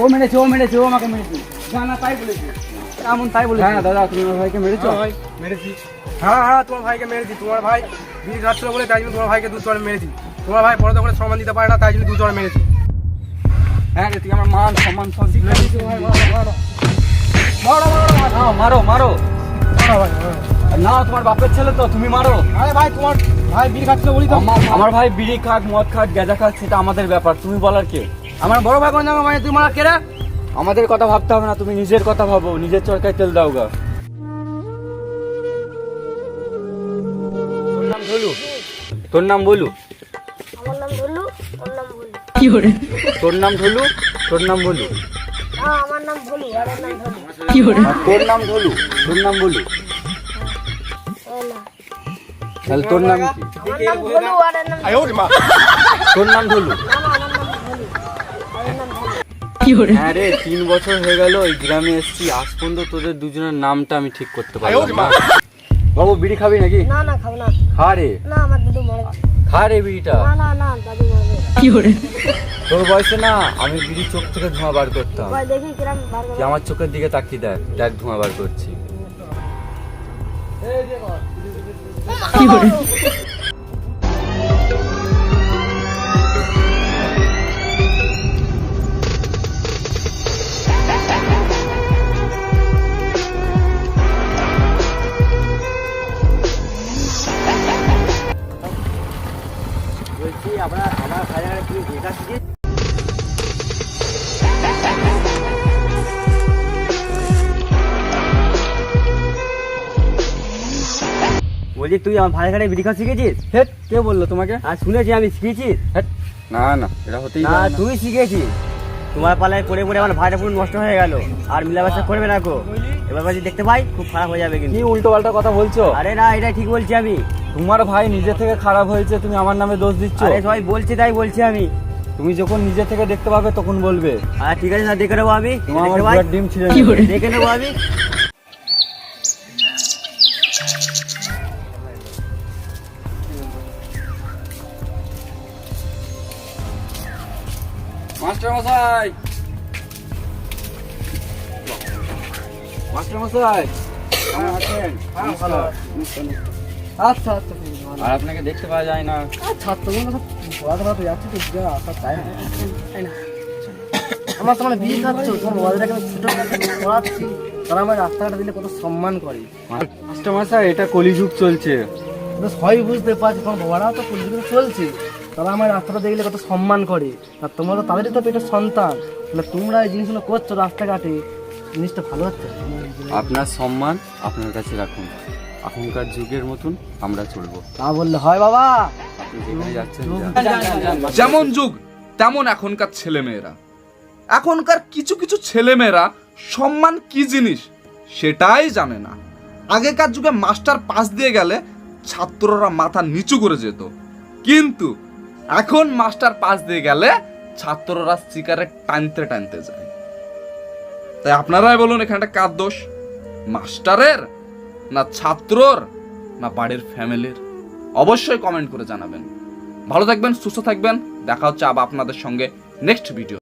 ও মেরেছে ও মেরেছে ও আমাকে মেরেছে। না না তাই বলেছে। এমন তাই বলেছে। হ্যাঁ দাদা তুমি আমার ভাইকে মেরেছো? ভাই মেরেছি। হ্যাঁ হ্যাঁ তোমার ভাইকে মেরেছি। তোমার ভাই বিড়ি খাচ্ছিল বলে তাই জন্য তোমার ভাইকে দু চড়ে মেরেছি। তোমার ভাই বড় করে সম্মান দিতে পারে না তাই জন্য দু চড়ে মেরেছি। হ্যাঁ রে তুই আমার মান সম্মান সব ভাই মারো মারো মারো। মারো। না তোমার বাপের ছেলে তো তুমি মারো। আরে ভাই তোমার ভাই বিড়ি খাচ্ছিল বলি তো। আমার ভাই বিড়ি খাক মদ খাক গেজা খাক সেটা আমাদের ব্যাপার তুমি বলার কে? আমার বড় ভাই কোন মানে তুমি মারা কেরা? আমাদের কথা ভাবতে হবে না তুমি নিজের কথা ভাবো নিজের চরকায় তেল দাও গা। তোর নাম বলু তোর নাম বলু? আমার নাম ওর নাম ভুলু তোর নাম ধলু? তোর নাম বলু? আমার নাম ভুলু আর ওর নাম ভুলু আর তোর নাম ধলু? তোর নাম বলু? তাহলে তোর নাম কি? আমার নাম ভুলু আর ওর নাম তোর নাম ধলু না না আমার নাম ভুলু আর ওর নাম ভুলু হ্যাঁ রে তিন বছর হয়ে গেল এই গ্রামে এসেছি। আজ পর্যন্ত তোদের দুজনের নামটা আমি ঠিক করতে পারলাম না। বাবু বিড়ি খাবি নাকি? না না খাব না। খা রে। না আমার দাদু মরে খা রে বিড়িটা। না না না দাদু মরবে তোর বয়সে না আমি বিড়ি চোখ থেকে ধোঁয়া বার করতাম। দেখি কিরম বার তুই আমার চোখের দিকে তাকিয়ে দেখ দেখ ধোঁয়া বার করছি। বলছি আমরা আমার কি বলছি তুই আমার ভাই ঘাটে বিড়ি খাওয়া শিখেছিস? হেট। কে বলল তোমাকে? আর শুনেছি আমি শিখেছি হেট। না না এটা হতেই না তুই শিখেছিস। তোমার পালায় পড়ে পড়ে আমার ভাইটা পুরো নষ্ট হয়ে গেল। আর মিলাবাসা করবে না গো। এবার যদি দেখতে পাই খুব খারাপ হয়ে যাবে কিন্তু। উল্টো পাল্টা কথা বলছো? আরে না এটা ঠিক বলছি আমি। তোমার ভাই নিজে থেকে খারাপ হয়েছে তুমি আমার নামে দোষ দিচ্ছ? আরে সবাই বলছে তাই বলছি আমি। তুমি যখন নিজে থেকে দেখতে পাবে তখন বলবে। আর ঠিক আছে না দেখে নেব আমি। তোমার আমার ডিম ছিঁড়ে নেবে। দেখে নেব আমি। মাস্টার মশাই! মাস্টার মশাই! কেমন আছেন? হ্যাঁ, ভালো। আচ্ছা আচ্ছা। আর আপনাকে দেখতে পাওয়া যায় না। ছাত্রগুলো সব পড়াতে পড়াতে যাচ্ছে তো যা আসার টাইম তাই না? আমার তো মানে বিয়ে খাচ্ছ তোমার ওয়াজটাকে আমি ছোট পড়াচ্ছি তারা আমার রাস্তাঘাটে দিলে কত সম্মান করে। মাস্টার মশাই এটা কলিযুগ চলছে। তো সবাই বুঝতে পারছি তোমার বাবারাও তো পরিস্থিতি চলছে। তারা আমার রাস্তাটা দেখলে কত সম্মান করে। আর তোমরা তো তাদেরই তো পেটের সন্তান। তাহলে তোমরা এই জিনিসগুলো করছ রাস্তাঘাটে জিনিসটা ভালো হচ্ছে? আপনার সম্মান আপনার কাছে রাখুন। এখনকার যুগের মতন আমরা চলবো। তা বললে হয় বাবা। আপনি যেখানে যাচ্ছেন যেমন যুগ তেমন এখনকার ছেলেমেয়েরা। এখনকার কিছু কিছু ছেলেমেয়েরা সম্মান কি জিনিস সেটাই জানে না। আগেকার যুগে মাস্টার পাস দিয়ে গেলে ছাত্ররা মাথা নিচু করে যেত। কিন্তু এখন মাস্টার পাস দিয়ে গেলে ছাত্ররা সিগারেট টানতে টানতে যায়। তাই আপনারাই বলুন এখানটা কার দোষ? মাস্টারের? না ছাত্রর, না বাড়ির ফ্যামিলির। অবশ্যই কমেন্ট করে জানাবেন। ভালো থাকবেন, সুস্থ থাকবেন। দেখা হচ্ছে আবার আপনাদের সঙ্গে নেক্সট ভিডিও